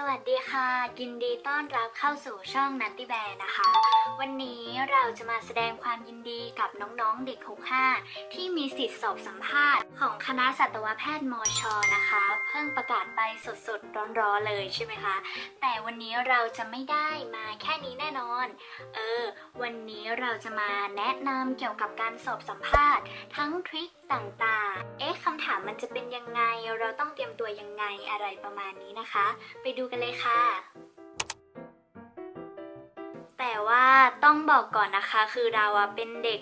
สวัสดีค่ะ ยินดีต้อนรับเข้าสู่ช่องนัตติแบร์นะคะ วันนี้เราจะมาแสดงความยินดีกับน้องๆเด็ก 65 ที่มีสิทธิสอบสัมภาษณ์ของคณะสัตวแพทย์มอชอนะคะ เพิ่งประกาศไปสดๆ ร้อนๆเลยใช่ไหมคะ แต่วันนี้เราจะไม่ได้มาแค่นี้แน่นอน เออ วันนี้เราจะมาแนะนำเกี่ยวกับการสอบสัมภาษณ์ ทั้งทริคต่างๆ เอ๊ะคำถามมันจะเป็นยังไง เราต้องเตรียมตัวยังไงอะไรประมาณนี้นะคะ ไปดูกันเลยค่ะแต่ว่าต้องบอกก่อนนะคะ คือเราอะเป็นเด็ก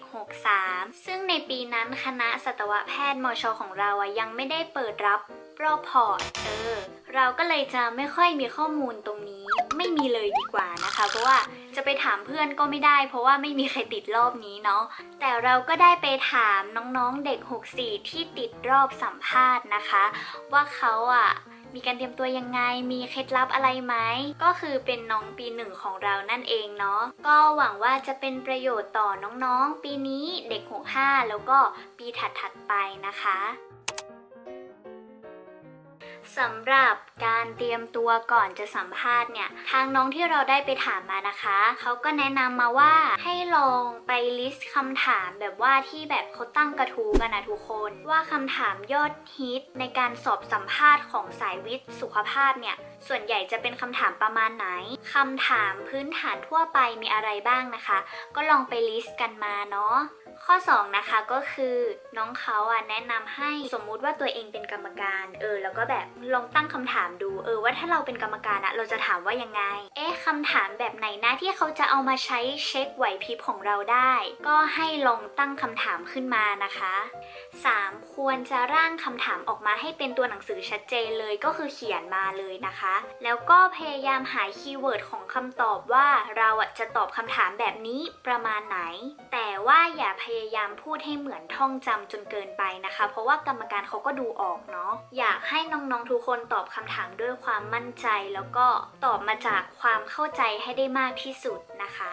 63 ซึ่งในปีนั้นคณะสัตวแพทย์มชของเราอะยังไม่ได้เปิดรับ รอบพอร์ต เออ เราก็เลยจะไม่ค่อยมีข้อมูลตรงนี้ ไม่มีเลยดีกว่านะคะ เพราะว่าจะไปถามเพื่อนก็ไม่ได้ เพราะว่าไม่มีใครติดรอบนี้เนาะ แต่เราก็ได้ไปถามน้องๆเด็ก 64 ที่ติดรอบสัมภาษณ์นะคะ ว่าเขาอะมีการเตรียมตัวยังไง มีเคล็ดลับอะไรไหม ก็คือเป็นน้องปีหนึ่งของเรานั่นเองเนาะ ก็หวังว่าจะเป็นประโยชน์ต่อน้องๆ ปีนี้เด็ก 65 แล้วก็ปีถัดๆไปนะคะ สำหรับการเตรียมตัวก่อนจะสัมภาษณ์เนี่ย ทางน้องที่เราได้ไปถามมานะคะ เขาก็แนะนำมาว่าให้ลองไปลิสต์คำถามแบบว่าที่แบบเขาตั้งกระทู้กันนะทุกคน ว่าคำถามยอดฮิตในการสอบสัมภาษณ์ของสายวิทย์สุขภาพเนี่ย ส่วนใหญ่จะเป็นคำถามประมาณไหนคำถามพื้นฐานทั่วไปมีอะไรบ้างนะคะ ก็ลองไปลิสต์กันมาเนาะ ข้อ 2 นะคะก็คือน้องเขาอะแนะนำให้สมมุติว่าตัวเองเป็นกรรมการเออแล้วก็แบบลองตั้งคำถามดูเออว่าถ้าเราเป็นกรรมการอะเราจะถามว่ายังไง เอ๊ะคำถามแบบไหนนะที่เขาจะเอามาใช้เช็คไหวพริบของเราได้ ก็ให้ลองตั้งคำถามขึ้นมานะคะ 3. ควรจะร่างคำถามออกมาให้เป็นตัวหนังสือชัดเจนเลยก็คือเขียนมาเลยนะคะ แล้วก็พยายามหาคีย์เวิร์ดของคำตอบว่าเราอะจะตอบคำถามแบบนี้ประมาณไหน แต่ว่าอย่าพพยายามพูดให้เหมือนท่องจำจนเกินไปนะคะ เพราะว่ากรรมการเขาก็ดูออกเนาะอยากให้น้องๆทุกคนตอบคำถามด้วยความมั่นใจ แล้วก็ตอบมาจากความเข้าใจให้ได้มากที่สุดนะคะ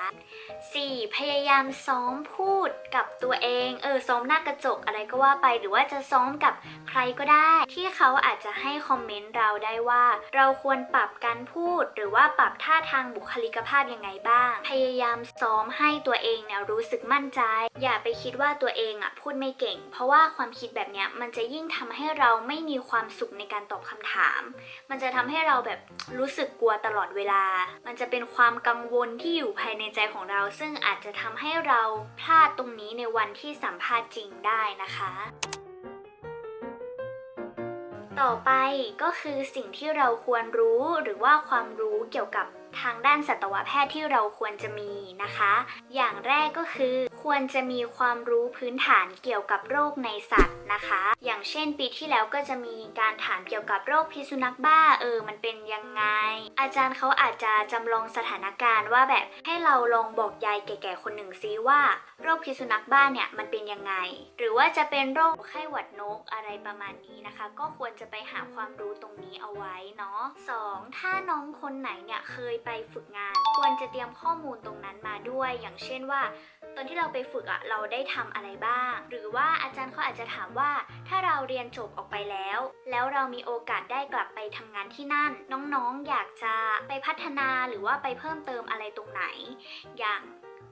4. พยายามซ้อมพูดกับตัวเองเออซ้อมหน้ากระจกอะไรก็ว่าไป หรือว่าจะซ้อมกับใครก็ได้ ที่เขาอาจจะให้คอมเมนต์เราได้ว่า เราควรปรับการพูด หรือว่าปรับท่าทางบุคลิกภาพยังไงบ้าง พยายามซ้อมให้ตัวเองเนี่ยรู้สึกมั่นใจ อย่าไปคิดว่าตัวเองอะพูดไม่เก่ง เพราะว่าความคิดแบบเนี้ยมันจะยิ่งทำให้เราไม่มีความสุขในการตอบคำถาม มันจะทำให้เราแบบรู้สึกกลัวตลอดเวลา มันจะเป็นความกังวลที่อยู่ภายในใจของเรา ซึ่งอาจจะทำให้เราพลาดตรงนี้ในวันที่สัมภาษณ์จริงได้นะคะต่อไปก็คือสิ่งที่เราควรรู้หรือว่าความรู้เกี่ยวกับ ทางด้านสัตวแพทย์ที่เราควรจะมีนะคะ อย่างแรกก็คือ ควรจะมีความรู้พื้นฐานเกี่ยวกับโรคในสัตว์นะคะ อย่างเช่นปีที่แล้วก็จะมีการถามเกี่ยวกับโรคพิษสุนัขบ้าเออมันเป็นยังไง อาจารย์เขาอาจจะจำลองสถานการณ์ว่าแบบให้เราลองบอกยายแก่ๆคนหนึ่งซิว่า โรคพิษสุนัขบ้านเนี่ยมันเป็นยังไง หรือว่าจะเป็นโรคไข้หวัดนกอะไรประมาณนี้นะคะ ก็ควรจะไปหาความรู้ตรงนี้เอาไว้เนาะสองถ้าน้องคนไหนเนี่ยเคยไปฝึกงาน ควรจะเตรียมข้อมูลตรงนั้นมาด้วย อย่างเช่นว่า ตอนที่เราไปฝึกอะเราได้ทำอะไรบ้าง หรือว่าอาจารย์เขาอาจจะถามว่า ถ้าเราเรียนจบออกไปแล้ว แล้วเรามีโอกาสได้กลับไปทำงานที่นั่น น้องๆอยากจะไปพัฒนาหรือว่าไปเพิ่มเติมอะไรตรงไหน อย่าง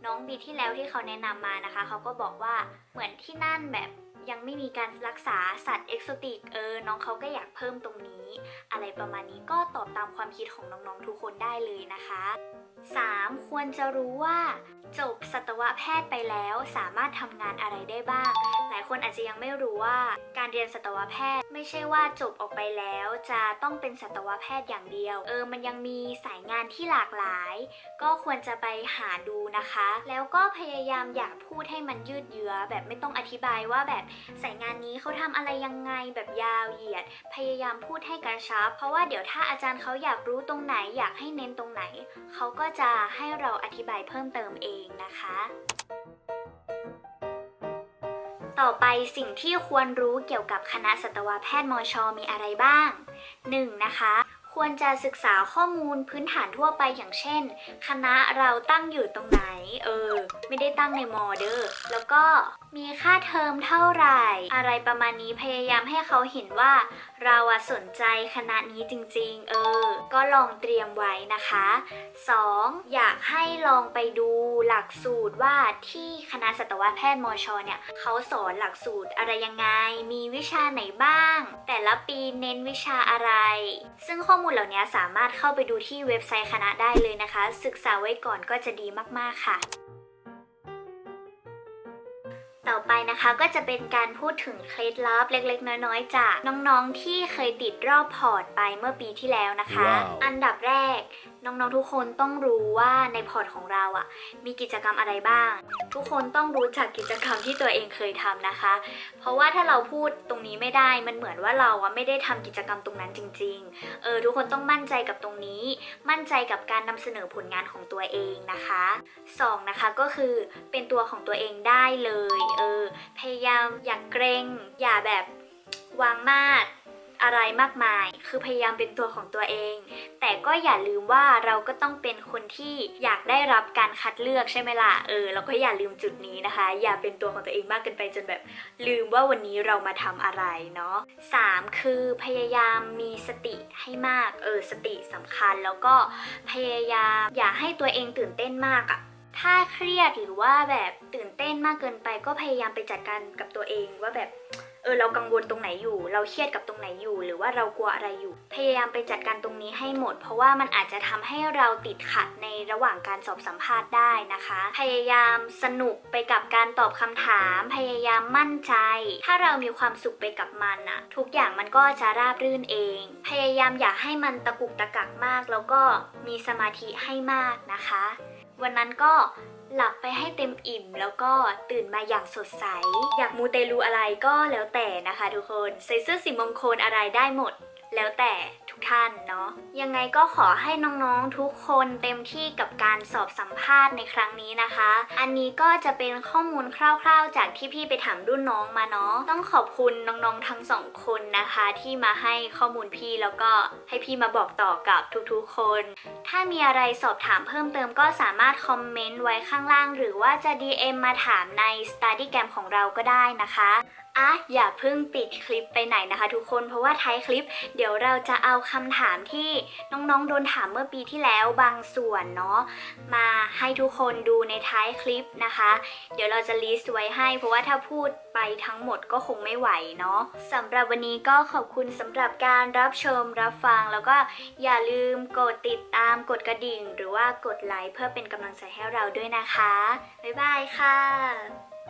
น้องบีที่แล้วที่เขาแนะนำมานะคะเขาก็บอกว่าเหมือนที่นั่นแบบยังไม่มีการรักษาสัตว์เอกโซติกเออน้องเขาก็อยากเพิ่มตรงนี้ นี้ อะไรประมาณนี้ก็ตอบตามความคิดของน้องๆทุกคนได้เลยนะคะ 3. ควรจะรู้ว่า จบสัตวแพทย์ไปแล้วสามารถทำงานอะไรได้บ้าง หลายคนอาจจะยังไม่รู้ว่า การเรียนสัตวแพทย์ ไม่ใช่ว่าจบออกไปแล้วจะต้องเป็นสัตวแพทย์อย่างเดียว เออ มันยังมีสายงานที่หลากหลาย ก็ควรจะไปหาดูนะคะ แล้วก็พยายามอย่าพูดให้มันยืดเยื้อแบบไม่ต้องอธิบายว่าแบบสายงานนี้เขาทำอะไรยังไงแบบยาวเหยียด พยายามพูดให้กระชับ เพราะว่าเดี๋ยวถ้าอาจารย์เขาอยากรู้ตรงไหน อยากให้เน้นตรงไหน เขาก็จะให้เราอธิบายเพิ่มเติมเองนะคะ ต่อไปสิ่งที่ควรรู้เกี่ยวกับคณะสัตวแพทย์มชมีอะไรบ้าง 1. นะคะ ควรจะศึกษาข้อมูลพื้นฐานทั่วไปอย่างเช่น คณะเราตั้งอยู่ตรงไหน เออ ไม่ได้ตั้งในมอเดอร์แล้วก็มีค่าเทอมเท่าไหร่ อะไรประมาณนี้พยายามให้เขาเห็นว่า เราสนใจคณะนี้จริง ๆ เออ ก็ลองเตรียมไว้นะคะ 2. อยากให้ลองไปดูหลักสูตรว่าที่คณะสัตวแพทย์มอชเนี่ยเขาสอนหลักสูตรอะไรยังไง มีวิชาไหนบ้าง แต่ละปีเน้นวิชาอะไร ซึ่งข้อมูลเหล่านี้สามารถเข้าไปดูที่เว็บไซต์คณะได้เลยนะคะ ศึกษาไว้ก่อนก็จะดีมากๆค่ะ ต่อไปนะคะ ก็จะเป็นการพูดถึงเคล็ดลับเล็ก ๆ น้อยๆจากน้องๆที่เคยติดรอบพอร์ตไปเมื่อปีที่แล้วนะคะว้าวอันดับแรกน้องๆทุกคนต้องรู้ว่าในพอร์ตของเราอะ่ะ มีกิจกรรมอะไรบ้าง ทุกคนต้องรู้จักกิจกรรมที่ตัวเองเคยทำนะคะ เพราะว่าถ้าเราพูดตรงนี้ไม่ได้มันเหมือนว่าเราอะไม่ได้ทำกิจกรรมตรงนั้นจริง ๆ เออทุกคนต้องมั่นใจกับตรงนี้ มั่นใจกับการนำเสนอผลงานของตัวเองนะคะสองนะคะก็คือเป็นตัวของตัวเองได้เลยเออ พยายามอย่าเกรงอย่าแบบวางมาดอะไรมากมาย คือพยายามเป็นตัวของตัวเอง แต่ก็อย่าลืมว่าเราก็ต้องเป็นคนที่อยากได้รับการคัดเลือกใช่ไหมล่ะ เออ เราก็อย่าลืมจุดนี้นะคะ อย่าเป็นตัวของตัวเองมากเกินไปจนแบบ ลืมว่าวันนี้เรามาทำอะไรเนาะสามคือพยายามมีสติให้มาก เออ สติสำคัญ แล้วก็พยายามอย่าให้ตัวเองตื่นเต้นมากอะ ถ้าเครียดหรือว่าแบบตื่นเต้นมากเกินไปก็พยายามไปจัดการกับตัวเองว่าแบบเออเรากังวลตรงไหนอยู่ เราเครียดกับตรงไหนอยู่ หรือว่าเรากลัวอะไรอยู่ พยายามไปจัดการตรงนี้ให้หมด เพราะว่ามันอาจจะทำให้เราติดขัดในระหว่างการสอบสัมภาษณ์ได้นะคะ พยายามสนุกไปกับการตอบคำถาม พยายามมั่นใจ ถ้าเรามีความสุขไปกับมันอะทุกอย่างมันก็จะราบรื่นเอง พยายามอย่าให้มันตะกุกตะกักมาก แล้วก็มีสมาธิให้มากนะคะ วันนั้นก็หลับไปให้เต็มอิ่มแล้วก็ตื่นมาอย่างสดใส อยากมูเตลูอะไรก็แล้วแต่นะคะทุกคน ใส่เสื้อสีมงคลอะไรได้หมด แล้วแต่ ท่านเนาะยังไงก็ขอให้น้องๆทุกคนเต็มที่กับการสอบสัมภาษณ์ในครั้งนี้นะคะ อันนี้ก็จะเป็นข้อมูลคร่าวๆ จากที่พี่ไปถามรุ่นน้องมาเนาะต้องขอบคุณน้องๆทั้งสองคนนะคะ ที่มาให้ข้อมูลพี่แล้วก็ให้พี่มาบอกต่อกับทุกๆคน ถ้ามีอะไรสอบถามเพิ่มเติมก็สามารถคอมเมนต์ไว้ข้างล่าง หรือว่าจะ DM มาถามใน Study Cam ของเราก็ได้นะคะ อะอย่าเพิ่งปิดคลิปไปไหนนะคะ ทุกคนเพราะว่าท้ายคลิป เดี๋ยวเราจะเอาคำถามที่น้องๆโดนถามเมื่อปีที่แล้วบางส่วนเนาะมาให้ทุกคนดูในท้ายคลิปนะคะ เดี๋ยวเราจะลิสต์ไว้ให้ เพราะว่าถ้าพูดไปทั้งหมดก็คงไม่ไหวเนาะสำหรับวันนี้ก็ขอบคุณสำหรับการรับชมรับฟัง แล้วก็อย่าลืมกดติดตามกดกระดิ่ง หรือว่ากดไลค์เพื่อเป็นกำลังใจให้เราด้วยนะคะบ๊ายบายค่ะ